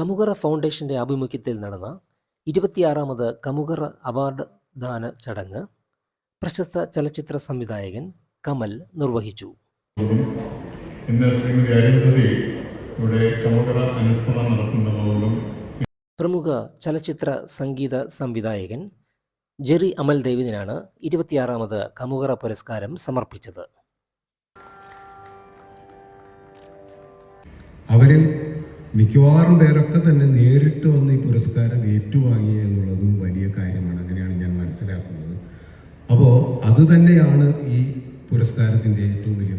കമുകറ ഫൗണ്ടേഷന്റെ ആഭിമുഖ്യത്തിൽ നടന്ന ഇരുപത്തിയാറാമത് കമുകറ അവാർഡ് ദാന ചടങ്ങ് പ്രശസ്ത ചലച്ചിത്ര സംവിധായകൻ കമൽ നിർവഹിച്ചു. പ്രമുഖ ചലച്ചിത്ര സംഗീത സംവിധായകൻ ജെറി അമൽ ദേവിനാണ് ഇരുപത്തിയാറാമത് കമുകറ പുരസ്കാരം സമർപ്പിച്ചത്. അവരിൽ മിക്കവാറും പേരൊക്കെ തന്നെ നേരിട്ട് വന്ന് ഈ പുരസ്കാരം ഏറ്റുവാങ്ങി എന്നുള്ളതും വലിയ കാര്യമാണ്. അങ്ങനെയാണ് ഞാൻ മനസ്സിലാക്കുന്നത്. അപ്പോൾ അത് തന്നെയാണ് ഈ പുരസ്കാരത്തിന്റെ ഏറ്റവും വലിയ